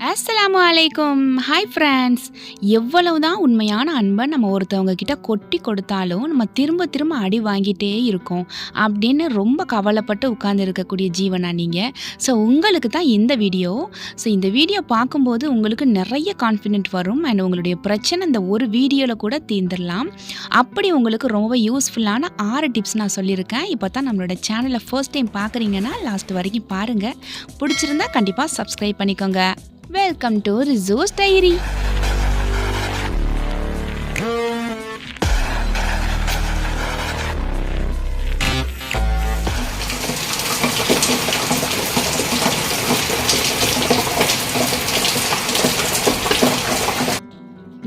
அஸ்ஸலாமு அலைக்கும் hi friends எவ்வளவு தான் உண்மையான அன்பை நம்ம ஒருத்தவங்க கிட்ட கொட்டி கொடுத்தாலும் நம்ம திரும்ப திரும்ப அடி வாங்கிட்டே இருக்கோம் அப்படின்னு ரொம்ப கவலைப்பட்டு உட்கார்ந்து இருக்கக்கூடிய ஜீவனா நீங்கள் ஸோ உங்களுக்கு தான் இந்த வீடியோ ஸோ இந்த வீடியோ பார்க்கும்போது உங்களுக்கு நிறைய கான்ஃபிடென்ட் வரும் அண்ட் உங்களுடைய பிரச்சனை இந்த ஒரு வீடியோவில் கூட தீர்ந்துடலாம். அப்படி உங்களுக்கு ரொம்ப யூஸ்ஃபுல்லான ஆறு டிப்ஸ் நான் சொல்லியிருக்கேன். இப்போ தான் நம்மளோட சேனலை ஃபர்ஸ்ட் டைம் பார்க்குறீங்கன்னா லாஸ்ட் வரைக்கும் பாருங்கள் பிடிச்சிருந்தா கண்டிப்பாக சப்ஸ்கிரைப் பண்ணிக்கோங்க. വെൽക്കം ടു റിസൂസ് ഡയറി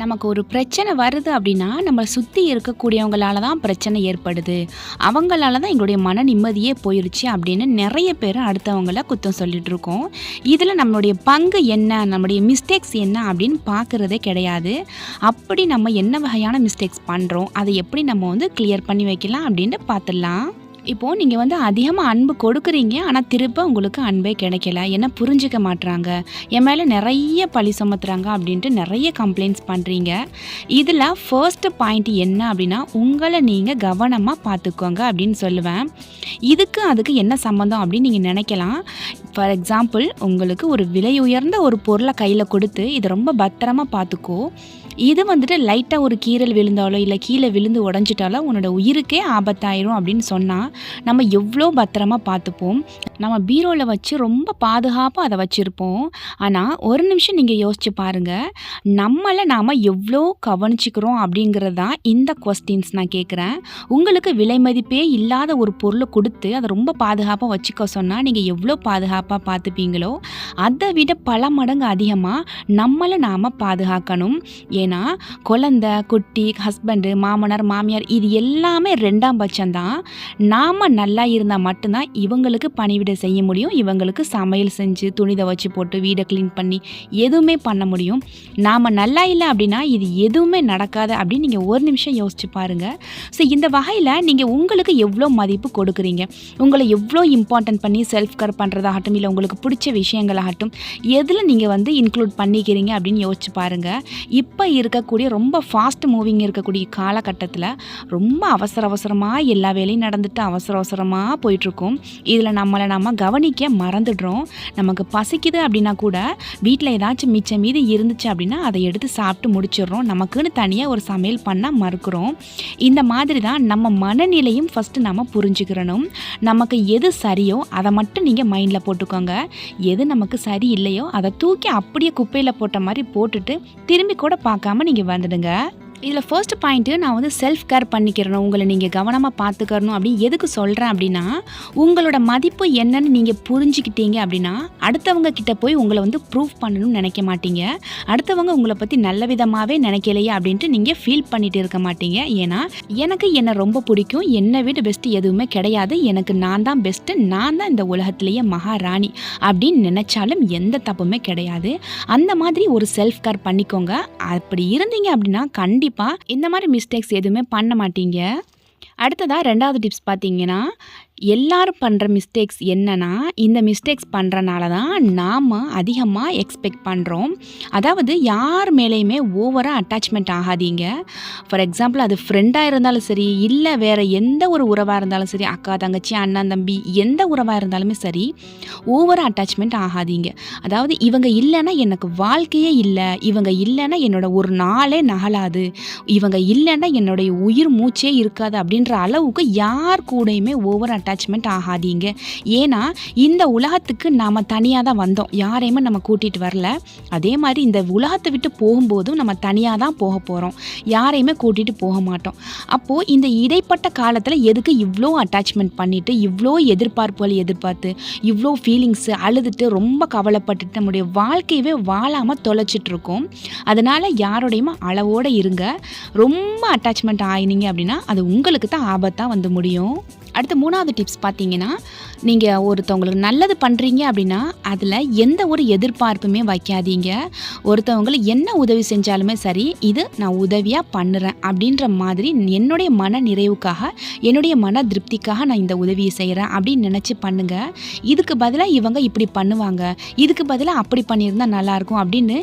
நமக்கு ஒரு பிரச்சனை வருது அப்படின்னா நம்ம சுற்றி இருக்கக்கூடியவங்களால தான் பிரச்சனை ஏற்படுது. அவங்களால தான் எங்களுடைய மன நிம்மதியே போயிடுச்சு அப்படின்னு நிறைய பேர் அடுத்தவங்கள குத்தம் சொல்லிட்டு இருக்கோம். இதில் நம்மளுடைய பங்கு என்ன? நம்மளுடைய மிஸ்டேக்ஸ் என்ன அப்படின்னு பார்க்குறதே கிடையாது. அப்படி நம்ம என்ன வகையான மிஸ்டேக்ஸ் பண்ணுறோம் அதை எப்படி நம்ம வந்து கிளியர் பண்ணி வைக்கலாம் அப்படின்னு பார்த்துடலாம். இப்போது நீங்கள் வந்து அதிகமாக அன்பு கொடுக்குறீங்க ஆனால் திரும்ப உங்களுக்கு அன்பே கிடைக்கல. என்ன புரிஞ்சுக்க மாட்டுறாங்க என் மேலே நிறைய பழி சுமத்துறாங்க அப்படின்ட்டு நிறைய கம்ப்ளைண்ட்ஸ் பண்ணுறீங்க இதில் ஃபர்ஸ்ட் பாயிண்ட் என்ன அப்படின்னா உங்களை நீங்கள் கவனமாக பார்த்துக்கோங்க அப்படின்னு சொல்லுவேன். இதுக்கு அதுக்கு என்ன சம்மந்தம் அப்படின்னு நீங்கள் நினைக்கலாம். ஃபார் எக்ஸாம்பிள் உங்களுக்கு ஒரு விலை உயர்ந்த ஒரு பொருளை கையில் கொடுத்து இதை ரொம்ப பத்திரமா பார்த்துக்கோ. இது வந்துட்டு லைட்டாக ஒரு கீரல் விழுந்தாலோ இல்லை கீழே விழுந்து உடஞ்சிட்டாலோ உன்னோட உயிருக்கே ஆபத்தாயிரும் அப்படின்னு சொன்னால் நம்ம எவ்வளோ பத்திரமா பார்த்துப்போம். நம்ம பீரோவில் வச்சு ரொம்ப பாதுகாப்பாக அதை வச்சுருப்போம். ஆனால் ஒரு நிமிஷம் நீங்கள் யோசிச்சு பாருங்கள் நம்மளை நாம் எவ்வளோ கவனிச்சிக்கிறோம் அப்படிங்கிறது தான் இந்த கொஸ்டின்ஸ் நான் கேட்குறேன் உங்களுக்கு விலை மதிப்பே இல்லாத ஒரு பொருளை கொடுத்து அதை ரொம்ப பாதுகாப்பாக வச்சுக்க சொன்னால் நீங்கள் எவ்வளோ பாதுகாப்பாக பார்த்துப்பீங்களோ அதை விட பல மடங்கு அதிகமாக நம்மளை நாம் பாதுகாக்கணும். ஏன்னா குழந்த குட்டி ஹஸ்பண்டு மாமனார் மாமியார் இது எல்லாமே ரெண்டாம் பட்சம்தான். நாம் நல்லா இருந்தால் மட்டும்தான் இவங்களுக்கு பணிவிடை செய்ய முடியும். இவங்களுக்கு சமையல் செஞ்சு துணி துவச்சி போட்டு வீடை க்ளீன் பண்ணி எதுவுமே பண்ண முடியும். நாம் நல்லா இல்லை அப்படின்னா இது எதுவுமே நடக்காது அப்படின்னு நீங்கள் ஒரு நிமிஷம் யோசிச்சு பாருங்கள் ஸோ இந்த வகையில் நீங்கள் உங்களுக்கு எவ்வளோ மதிப்பு கொடுக்குறீங்க? உங்களை எவ்வளோ இம்பார்ட்டன்ட் பண்ணி செல்ஃப் கேர் பண்ணுறதாகட்டும் இல்லை உங்களுக்கு பிடிச்ச விஷயங்களாகட்டும் எதில் நீங்கள் வந்து இன்க்ளூட் பண்ணிக்கிறீங்க அப்படின்னு யோசிச்சு பாருங்கள் இப்போ இருக்கக்கூடிய ரொம்ப ஃபாஸ்ட் மூவிங் இருக்கக்கூடிய காலகட்டத்தில் ரொம்ப அவசர அவசரமாக எல்லா வேலையும் நடந்துட்டு அவசர அவசரமாக போயிட்டுருக்கோம். இதில் நம்மளை நம்ம கவனிக்க மறந்துடுறோம். நமக்கு பசிக்குது அப்படின்னா கூட வீட்டில் ஏதாச்சும் மிச்சம் மீது இருந்துச்சு அப்படின்னா அதை எடுத்து சாப்பிட்டு முடிச்சிடுறோம். நமக்குன்னு தனியாக ஒரு சமையல் பண்ண மறுக்கிறோம். இந்த மாதிரி தான் நம்ம மனநிலையும் ஃபஸ்ட்டு நம்ம புரிஞ்சுக்கிறணும். நமக்கு எது சரியோ அதை மட்டும் நீங்கள் மைண்டில் போட்டுக்கோங்க. எது நமக்கு சரி இல்லையோ அதை தூக்கி அப்படியே குப்பையில் போட்ட மாதிரி போட்டுட்டு திரும்பி கூட மறக்காமல் நீங்கள் வந்துடுங்க. இதில் ஃபர்ஸ்ட் பாயிண்ட்டு நான் வந்து செல்ஃப் கேர் பண்ணிக்கிறணும் உங்களை நீங்கள் கவனமாக பார்த்துக்கணும் அப்படின்னு எதுக்கு சொல்கிறேன் அப்படின்னா உங்களோட மதிப்பு என்னன்னு நீங்கள் புரிஞ்சுக்கிட்டீங்க அப்படின்னா அடுத்தவங்க கிட்ட போய் உங்களை வந்து ப்ரூவ் பண்ணணும்னு நினைக்க மாட்டீங்க. அடுத்தவங்க உங்களை பற்றி நல்ல விதமாகவே நினைக்கலையே அப்படின்ட்டு நீங்கள் ஃபீல் பண்ணிட்டு இருக்க மாட்டீங்க. ஏன்னா எனக்கு என்னை ரொம்ப பிடிக்கும் என்னை விட பெஸ்ட்டு எதுவுமே கிடையாது. எனக்கு நான் தான் பெஸ்ட்டு நான் தான் இந்த உலகத்திலேயே மகாராணி அப்படின்னு நினச்சாலும் எந்த தப்புமே கிடையாது. அந்த மாதிரி ஒரு செல்ஃப் கேர் பண்ணிக்கோங்க. அப்படி இருந்தீங்க அப்படின்னா கண்டிப்பாக இந்த மாதிரி மிஸ்டேக்ஸ் எதுவுமே பண்ண மாட்டீங்க. அடுத்ததாக ரெண்டாவது டிப்ஸ் பார்த்தீங்கன்னா எல்லாரும் பண்ணுற மிஸ்டேக்ஸ் என்னன்னா இந்த மிஸ்டேக்ஸ் பண்ணுறனால தான் நாம் அதிகமாக எக்ஸ்பெக்ட் பண்ணுறோம் அதாவது யார் மேலேயுமே ஓவராக அட்டாச்மெண்ட் ஆகாதீங்க. ஃபார் எக்ஸாம்பிள் அது ஃப்ரெண்டாக இருந்தாலும் சரி இல்லை வேறு எந்த ஒரு உறவாக இருந்தாலும் சரி அக்கா தங்கச்சி அண்ணன் தம்பி எந்த உறவாக இருந்தாலுமே சரி ஓவராக அட்டாச்மெண்ட் ஆகாதீங்க. அதாவது இவங்க இல்லைன்னா எனக்கு வாழ்க்கையே இல்லை இவங்க இல்லைன்னா என்னோட ஒரு நாளே நகலாது இவங்க இல்லைன்னா என்னுடைய உயிர் மூச்சே இருக்காது அப்படின்ற அளவுக்கு யார் கூடயுமே ஓவர் அட்டாச்மெண்ட் ஆகாதீங்க. ஏன்னா இந்த உலகத்துக்கு நாம் தனியாக தான் வந்தோம். யாரையுமே நம்ம கூட்டிகிட்டு வரல. அதே மாதிரி இந்த உலகத்தை விட்டு போகும்போதும் நம்ம தனியாக தான் போக போகிறோம் யாரையுமே கூட்டிகிட்டு போக மாட்டோம். அப்போது இந்த இடைப்பட்ட காலத்தில் எதுக்கு இவ்வளோ அட்டாச்மெண்ட் பண்ணிவிட்டு இவ்வளோ எதிர்பார்ப்புகள் எதிர்பார்த்து இவ்வளோ ஃபீலிங்ஸு அழுதுட்டு ரொம்ப கவலைப்பட்டுட்டு நம்முடைய வாழ்க்கையவே வாழாமல் தொலைச்சிட்ருக்கோம் அதனால் யாரோடையுமே அளவோடு இருங்க. ரொம்ப அட்டாச்மெண்ட் ஆயினீங்க அப்படின்னா அது உங்களுக்கு தான் ஆபத்தாக வந்து முடியும். அடுத்து மூணாவது டிப்ஸ் பார்த்தீங்கன்னா நீங்கள் ஒருத்தவங்களுக்கு நல்லது பண்ணுறீங்க அப்படின்னா அதில் எந்த ஒரு எதிர்பார்ப்புமே வைக்காதீங்க. ஒருத்தவங்களுக்கு என்ன உதவி செஞ்சாலுமே சரி இது நான் உதவியாக பண்ணுறேன் அப்படின்ற மாதிரி என்னுடைய மன நிறைவுக்காக என்னுடைய மன திருப்திக்காக நான் இந்த உதவியை செய்கிறேன் அப்படின்னு நினச்சி பண்ணுங்கள் இதுக்கு பதிலாக இவங்க இப்படி பண்ணுவாங்க. இதுக்கு பதிலாக அப்படி பண்ணியிருந்தா நல்லாயிருக்கும் அப்படின்னு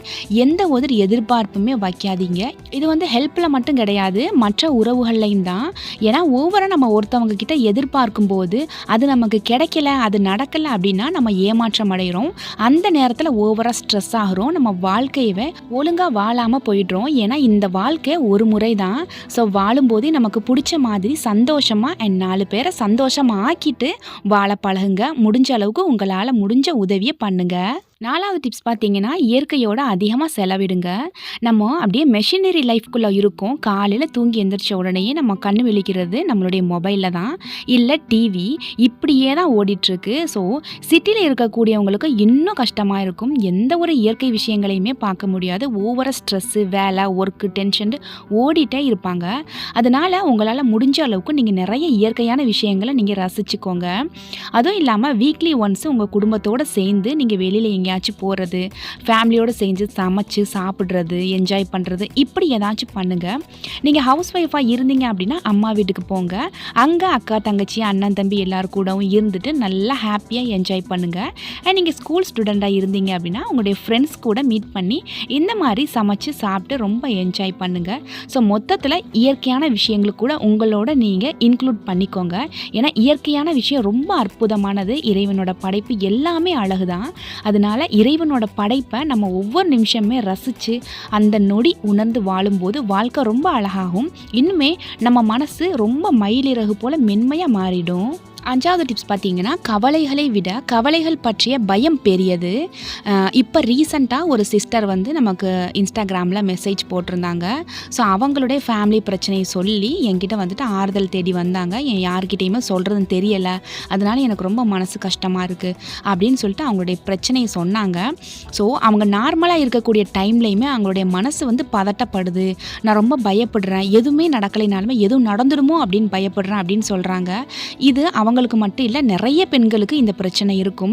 எந்த ஒரு எதிர்பார்ப்புமே வைக்காதீங்க. இது வந்து ஹெல்ப்பில் மட்டும் கிடையாது மற்ற உறவுகள்லையும் தான். ஏன்னா ஒவ்வொரு நம்ம ஒருத்தவங்க கிட்ட எதிர்பார்க்கும் போது அது நமக்கு கிடைக்கல அது நடக்கலை அப்படின்னா நம்ம ஏமாற்றம் அடைகிறோம் அந்த நேரத்தில் ஓவராக ஸ்ட்ரெஸ் ஆகிறோம். நம்ம வாழ்க்கையவே ஒழுங்காக வாழாமல் போயிடுறோம். ஏன்னா இந்த வாழ்க்கை ஒரு முறை தான் ஸோ வாழும்போதே நமக்கு பிடிச்ச மாதிரி சந்தோஷமாக அண்ட் நாலு பேரை சந்தோஷமாக ஆக்கிட்டு வாழ பழகுங்க. முடிஞ்ச அளவுக்கு உங்களால் முடிஞ்ச உதவியை பண்ணுங்கள் நாலாவது டிப்ஸ் பார்த்தீங்கன்னா இயற்கையோட அதிகமாக செலவிடுங்க. நம்ம அப்படியே மெஷினரி லைஃப்குள்ளே இருக்கோம். காலையில் தூங்கி எந்திரிச்ச உடனேயே நம்ம கண்ணு விழிக்கிறது நம்மளுடைய மொபைலில் தான். இல்லை டிவி இப்படியே தான் ஓடிட்டுருக்கு. ஸோ சிட்டியில் இருக்கக்கூடியவங்களுக்கு இன்னும் கஷ்டமாக இருக்கும். எந்த ஒரு இயற்கை விஷயங்களையுமே பார்க்க முடியாது. ஓவராக ஸ்ட்ரெஸ்ஸு வேலை ஒர்க்கு டென்ஷன் ஓடிட்டே இருப்பாங்க. அதனால் உங்களால் முடிஞ்ச அளவுக்கு நீங்கள் நிறைய இயற்கையான விஷயங்களை நீங்கள் ரசிச்சுக்கோங்க. அதுவும் இல்லாமல் வீக்லி ஒன்ஸ் உங்கள் குடும்பத்தோடு சேர்ந்து நீங்கள் வெளியில் எங்கேயாச்சும் போகிறது ஃபேமிலியோடு சேர்ந்து சமைச்சு சாப்பிட்றது என்ஜாய் பண்ணுறது இப்படி ஏதாச்சும் பண்ணுங்கள் நீங்கள் ஹவுஸ் ஒய்ஃபாக இருந்தீங்க அப்படின்னா அம்மா வீட்டுக்கு போங்க. அங்கே அக்கா தங்கச்சி அண்ணன் தம்பி எல்லோரும் கூடவும் இருந்துட்டு நல்லா ஹாப்பியாக என்ஜாய் பண்ணுங்கள் அண்ட் நீங்கள் ஸ்கூல் ஸ்டூடெண்ட்டாக இருந்தீங்க அப்படின்னா உங்களுடைய ஃப்ரெண்ட்ஸ் கூட மீட் பண்ணி இந்த மாதிரி சமைச்சு சாப்பிட்டு ரொம்ப என்ஜாய் பண்ணுங்கள் ஸோ மொத்தத்தில் இயற்கையான விஷயங்களுக்கு கூட உங்களோட நீங்கள் இன்க்ளூட் பண்ணிக்கோங்க. ஏன்னா இயற்கையான விஷயம் ரொம்ப அற்புதமானது. இறைவனோட படைப்பு எல்லாமே அழகு தான் அதனால இறைவனோட படைப்பை நம்ம ஒவ்வொரு நிமிஷமே ரசித்து அந்த நொடி உணர்ந்து வாழும்போது வாழ்க்கை ரொம்ப அழகாகும். இன்னுமே நம்ம மனசு ரொம்ப மயிலிறகு போல் மென்மையாக மாறிடும். அஞ்சாவது டிப்ஸ் பார்த்தீங்கன்னா கவலைகளை விட கவலைகள் பற்றிய பயம் பெரியது. இப்போ ரீசண்டாக ஒரு சிஸ்டர் வந்து நமக்கு இன்ஸ்டாகிராமில் மெசேஜ் போட்டிருந்தாங்க. ஸோ அவங்களுடைய ஃபேமிலி பிரச்சனையை சொல்லி என்கிட்ட வந்துட்டு ஆறுதல் தேடி வந்தாங்க. என் யார்கிட்டேயுமே சொல்கிறதுன்னு தெரியலை. அதனால எனக்கு ரொம்ப மனசு கஷ்டமாக இருக்குது அப்படின்னு சொல்லிட்டு அவங்களுடைய பிரச்சனையை சொன்னாங்க. ஸோ அவங்க நார்மலாக இருக்கக்கூடிய டைம்லையுமே அவங்களுடைய மனசு வந்து பதட்டப்படுது. நான் ரொம்ப பயப்படுறேன். எதுவுமே நடக்கலைனாலுமே எதுவும் நடந்துடுமோ அப்படின்னு பயப்படுறேன் அப்படின்னு சொல்கிறாங்க இது அவங்களுக்கு மட்டும் இல்லை நிறைய பெண்களுக்கு இந்த பிரச்சனை இருக்கும்.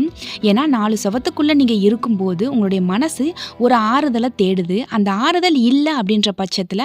ஏன்னா நாலு சவத்துக்குள்ளே நீங்கள் இருக்கும்போது உங்களுடைய மனசு ஒரு ஆறுதலை தேடுது. அந்த ஆறுதல் இல்லை அப்படின்ற பட்சத்தில்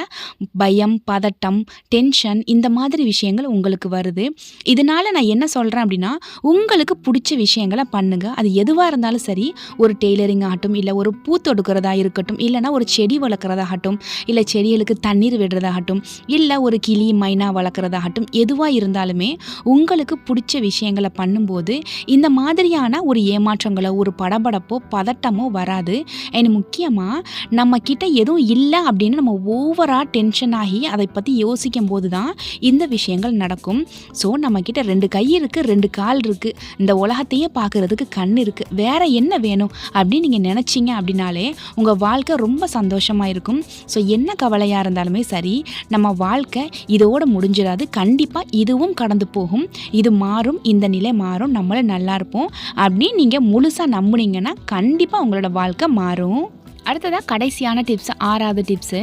பயம் பதட்டம் டென்ஷன் இந்த மாதிரி விஷயங்கள் உங்களுக்கு வருது. இதனால நான் என்ன சொல்கிறேன் அப்படின்னா உங்களுக்கு பிடிச்ச விஷயங்களை பண்ணுங்க. அது எதுவாக இருந்தாலும் சரி ஒரு டெய்லரிங் ஆகட்டும் இல்லை ஒரு பூ தொடுக்கிறதா இருக்கட்டும் இல்லைனா ஒரு செடி வளர்க்குறதாகட்டும் இல்லை செடிகளுக்கு தண்ணீர் விடுறதாகட்டும் இல்லை ஒரு கிளி மைனா வளர்க்குறதாகட்டும் எதுவாக இருந்தாலுமே உங்களுக்கு பிடிச்ச பிடிச்ச விஷயங்களை பண்ணும்போது இந்த மாதிரியான ஒரு ஏமாற்றங்களோ ஒரு படபடப்போ பதட்டமோ வராது. அண்ட் முக்கியமாக நம்ம கிட்ட எதுவும் இல்லை அப்படின்னு நம்ம ஓவராக டென்ஷன் ஆகி அதை பற்றி யோசிக்கும் போது தான் இந்த விஷயங்கள் நடக்கும். ஸோ நம்மக்கிட்ட ரெண்டு கை இருக்குது ரெண்டு கால் இருக்குது இந்த உலகத்தையே பார்க்குறதுக்கு கண் இருக்குது வேற என்ன வேணும் அப்படின்னு நீங்கள் நினச்சிங்க அப்படின்னாலே உங்கள் வாழ்க்கை ரொம்ப சந்தோஷமாக இருக்கும். ஸோ என்ன கவலையாக இருந்தாலுமே சரி நம்ம வாழ்க்கை இதோடு முடிஞ்சிடாது. கண்டிப்பாக இதுவும் கடந்து போகும். இது மா மாறும் இந்த நிலை மாறும் நம்மளும் நல்லா இருப்போம். அப்படின்னு நீங்கள் முழுசாக நம்புனீங்கன்னா கண்டிப்பாக உங்களோட வாழ்க்கை மாறும். அடுத்ததாக கடைசியான டிப்ஸ் ஆறாவது டிப்ஸு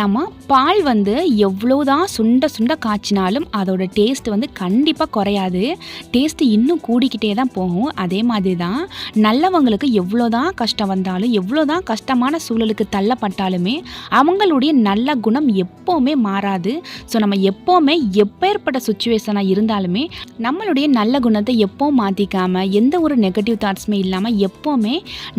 நம்ம பால் வந்து எவ்வளோதான் சுண்ட சுண்ட காய்ச்சினாலும் அதோட டேஸ்ட் வந்து கண்டிப்பாக குறையாது. டேஸ்ட்டு இன்னும் கூடிக்கிட்டே தான் போகும். அதே மாதிரி தான் நல்லவங்களுக்கு எவ்வளோதான் கஷ்டம் வந்தாலும் எவ்வளோதான் கஷ்டமான சூழலுக்கு தள்ளப்பட்டாலுமே அவங்களுடைய நல்ல குணம் எப்போவுமே மாறாது. ஸோ நம்ம எப்போவுமே எப்பேற்பட்ட சுச்சுவேஷனாக இருந்தாலுமே நம்மளுடைய நல்ல குணத்தை எப்போவும் மாற்றிக்காமல் எந்த ஒரு நெகட்டிவ் தாட்ஸுமே இல்லாமல் எப்போவுமே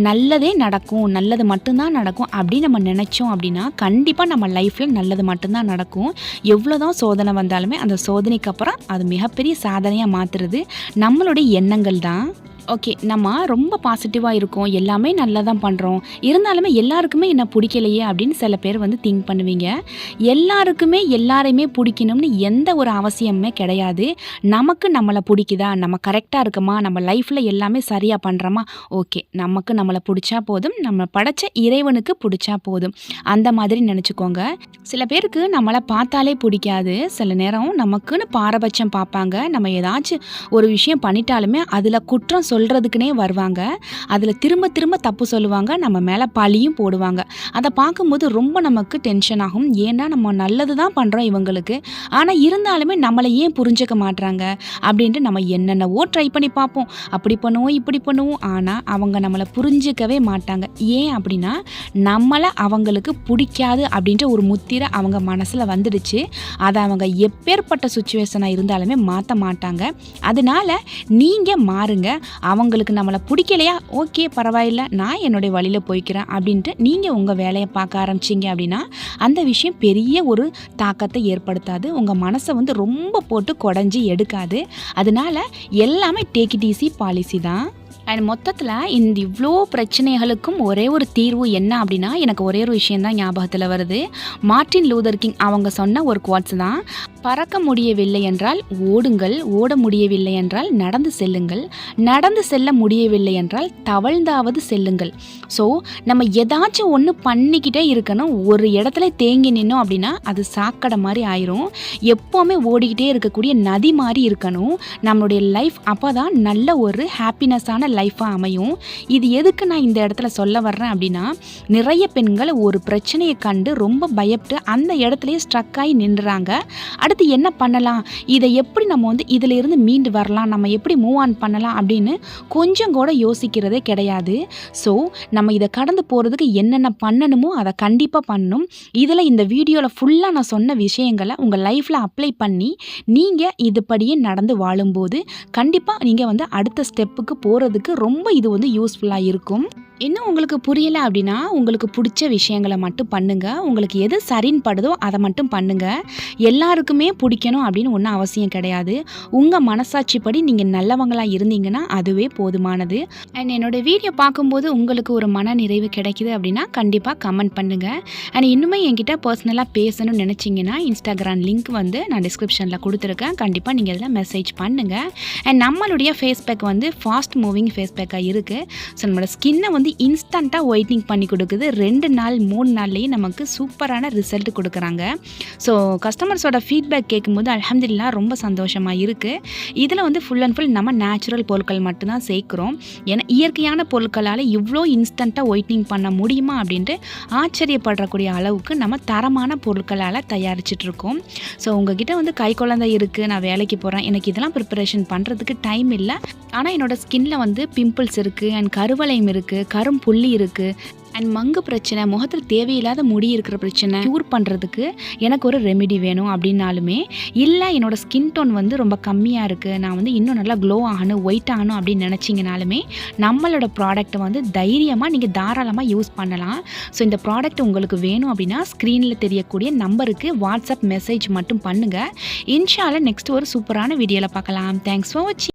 நல்லதே நடக்கும். நல்லது மட்டும்தான் நடக்கும். அப்படின்னு நம்ம நினச்சோம் அப்படின்னா கண்டிப்பாக நம்ம லைஃப்பில் நல்லது மட்டும்தான் நடக்கும். எவ்வளோ தான் சோதனை வந்தாலுமே அந்த சோதனைக்கு அப்புறம் அது மிகப்பெரிய சாதனையாக மாற்றுறது நம்மளுடைய எண்ணங்கள் தான். ஓகே நம்ம ரொம்ப பாசிட்டிவாக இருக்கோம். எல்லாமே நல்லா தான் பண்ணுறோம் இருந்தாலுமே எல்லாருக்குமே என்ன பிடிக்கலையே அப்படின்னு சில பேர் வந்து திங்க் பண்ணுவீங்க. எல்லாருக்குமே எல்லாரையுமே பிடிக்கணும்னு எந்த ஒரு அவசியமுமே கிடையாது. நமக்கு நம்மளை பிடிக்குதா? நம்ம கரெக்டாக இருக்கோமா? நம்ம லைஃப்பில் எல்லாமே சரியாக பண்ணுறோமா ஓகே நமக்கு நம்மளை பிடிச்சா போதும். நம்ம படைச்ச இறைவனுக்கு பிடிச்சா போதும். அந்த மாதிரி நினச்சிக்கோங்க. சில பேருக்கு நம்மளை பார்த்தாலே பிடிக்காது. சில நேரம் நமக்குன்னு பாரபட்சம் பார்ப்பாங்க. நம்ம ஏதாச்சும் ஒரு விஷயம் பண்ணிட்டாலுமே அதில் குற்றம் சொல்கிறதுக்குனே வருவாங்க. அதில் திரும்ப திரும்ப தப்பு சொல்லுவாங்க. நம்ம மேலே பழியும் போடுவாங்க. அதை பார்க்கும்போது ரொம்ப நமக்கு டென்ஷன் ஆகும். ஏன்னா நம்ம நல்லது தான் பண்ணுறோம் இவங்களுக்கு. ஆனால் இருந்தாலுமே நம்மளை ஏன் புரிஞ்சுக்க மாட்றாங்க? அப்படின்ட்டு நம்ம என்னென்னவோ ட்ரை பண்ணி பார்ப்போம். அப்படி பண்ணுவோம் இப்படி பண்ணுவோம். ஆனால் அவங்க நம்மளை புரிஞ்சிக்கவே மாட்டாங்க. ஏன் அப்படின்னா நம்மளை அவங்களுக்கு பிடிக்காது அப்படின்ற ஒரு முத்திரை அவங்க மனசில் வந்துடுச்சு. அதை அவங்க எப்பேற்பட்ட சுச்சுவேஷனாக இருந்தாலுமே மாற்ற மாட்டாங்க. அதனால நீங்கள் மாறுங்க. அவங்களுக்கு நம்மளை பிடிக்கலையா? ஓகே பரவாயில்ல நான் என்னுடைய வழியில் போய்க்கிறேன் அப்படின்ட்டு நீங்கள் உங்கள் வேலையை பார்க்க ஆரம்பிச்சிங்க அப்படின்னா அந்த விஷயம் பெரிய ஒரு தாக்கத்தை ஏற்படுத்தாது. உங்கள் மனசை வந்து ரொம்ப போட்டு குடஞ்சி எடுக்காது. அதனால எல்லாமே டேக் இட் ஈஸி பாலிசி தான். அண்ட் மொத்தத்தில் இந்த இவ்வளோ பிரச்சனைகளுக்கும் ஒரே ஒரு தீர்வு என்ன அப்படின்னா எனக்கு ஒரே ஒரு விஷயந்தான் ஞாபகத்தில் வருது. மார்ட்டின் லூதர் கிங் அவங்க சொன்ன ஒரு குவாட்ஸ் தான். பறக்க முடியவில்லை என்றால் ஓடுங்கள் ஓட முடியவில்லை என்றால் நடந்து செல்லுங்கள். நடந்து செல்ல முடியவில்லை என்றால் தவழ்ந்தாவது செல்லுங்கள். ஸோ நம்ம ஏதாச்சும் ஒன்று பண்ணிக்கிட்டே இருக்கணும். ஒரு இடத்துல தேங்கி நின்னோம் அப்படின்னா அது சாக்கடை மாதிரி ஆயிரும். எப்போவுமே ஓடிக்கிட்டே இருக்கக்கூடிய நதி மாதிரி இருக்கணும். நம்மளுடைய லைஃப் அப்போ தான் நல்ல ஒரு ஹாப்பினஸ்ஸான லைஃபாக அமையும். இது எதுக்கு நான் இந்த இடத்துல சொல்ல வர்றேன் அப்படின்னா நிறைய பெண்கள் ஒரு பிரச்சனையை கண்டு ரொம்ப பயப்பட்டு அந்த இடத்துலையே ஸ்ட்ரக் ஆகி நின்றுறாங்க அடுத்து என்ன பண்ணலாம்? இதை எப்படி நம்ம வந்து இதிலிருந்து மீண்டு வரலாம்? நம்ம எப்படி மூவ் ஆன் பண்ணலாம்? அப்படின்னு கொஞ்சம் கூட யோசிக்கிறதே கிடையாது. ஸோ நம்ம இதை கடந்து போகிறதுக்கு என்னென்ன பண்ணணுமோ அதை கண்டிப்பாக பண்ணணும். இதில் இந்த வீடியோவில் ஃபுல்லாக நான் சொன்ன விஷயங்களை உங்கள் லைஃப்பில் அப்ளை பண்ணி நீங்கள் இதுபடியே நடந்து வாழும்போது கண்டிப்பாக நீங்கள் வந்து அடுத்த ஸ்டெப்புக்கு போகிறதுக்கு ரொம்ப இது வந்து யூஸ்ஃபுல்லாக இருக்கும். இன்னும் உங்களுக்கு புரியலை அப்படின்னா உங்களுக்கு பிடிச்ச விஷயங்களை மட்டும் பண்ணுங்கள் உங்களுக்கு எது சரின்னு படுதோ அதை மட்டும் பண்ணுங்கள் எல்லாருக்குமே பிடிக்கணும் அப்படின்னு ஒன்றும் அவசியம் கிடையாது. உங்கள் மனசாட்சிப்படி நீங்கள் நல்லவங்களாக இருந்தீங்கன்னா அதுவே போதுமானது. அண்ட் என்னோடய வீடியோ பார்க்கும்போது உங்களுக்கு ஒரு மன நிறைவு கிடைக்குது அப்படின்னா கண்டிப்பாக கமெண்ட் பண்ணுங்கள் அண்ட் இன்னுமே என்கிட்ட பர்சனலாக பேசணும்னு நினச்சிங்கன்னா இன்ஸ்டாகிராம் லிங்க் வந்து நான் டிஸ்கிரிப்ஷனில் கொடுத்துருக்கேன். கண்டிப்பாக நீங்கள் இதில் மெசேஜ் பண்ணுங்கள் அண்ட் நம்மளுடைய ஃபேஸ்பேக் வந்து ஃபாஸ்ட் மூவிங் ஃபேஸ்பேக்காக இருக்குது ஸோ நம்மளோட ஸ்கின்னை வந்து இன்ஸ்டண்ட்டாக ஒயிட்னிங் பண்ணி கொடுக்குது. ரெண்டு நாள் மூணு நாள்லேயும் நமக்கு சூப்பரான ரிசல்ட் கொடுக்குறாங்க. ஸோ கஸ்டமர்ஸோட ஃபீட்பேக் கேட்கும்போது அலமதுல்லா ரொம்ப சந்தோஷமாக இருக்குது இதில் வந்து ஃபுல் அண்ட் ஃபுல் நம்ம நேச்சுரல் பொருட்கள் மட்டும்தான் சேர்க்குறோம். ஏன்னா இயற்கையான பொருட்களால் இவ்வளோ இன்ஸ்டண்ட்டாக ஒயிட்னிங் பண்ண முடியுமா அப்படின்ட்டு ஆச்சரியப்படக்கூடிய அளவுக்கு நம்ம தரமான பொருட்களால் தயாரிச்சிட்ருக்கோம் ஸோ உங்ககிட்ட வந்து கை குழந்தை இருக்குது நான் வேலைக்கு போகிறேன் எனக்கு இதெல்லாம் ப்ரிப்பரேஷன் பண்ணுறதுக்கு டைம் இல்லை. ஆனால் என்னோட ஸ்கின்னில் வந்து பிம்பிள்ஸ் இருக்குது அண்ட் கருவளையம் இருக்குது கரும் புள்ளி இருக்குது அண்ட் மங்கு பிரச்சனை முகத்தில் தேவையில்லாத முடி இருக்கிற பிரச்சனை க்யூர் பண்ணுறதுக்கு எனக்கு ஒரு ரெமெடி வேணும் அப்படின்னாலுமே இல்லை என்னோட ஸ்கின் டோன் வந்து ரொம்ப கம்மியாக இருக்குது நான் வந்து இன்னும் நல்லா க்ளோ ஆகணும் ஒயிட் ஆகணும் அப்படின்னு நினச்சிங்கனாலுமே நம்மளோட ப்ராடக்ட்டை வந்து தைரியமாக நீங்கள் தாராளமாக யூஸ் பண்ணலாம். ஸோ இந்த ப்ராடக்ட் உங்களுக்கு வேணும் அப்படின்னா ஸ்க்ரீனில் தெரியக்கூடிய நம்பருக்கு வாட்ஸ்அப் மெசேஜ் மட்டும் பண்ணுங்கள் இன்ஷால நெக்ஸ்ட் ஒரு சூப்பரான வீடியோவில் பார்க்கலாம். தேங்க்ஸ் ஃபார் வாட்சிங்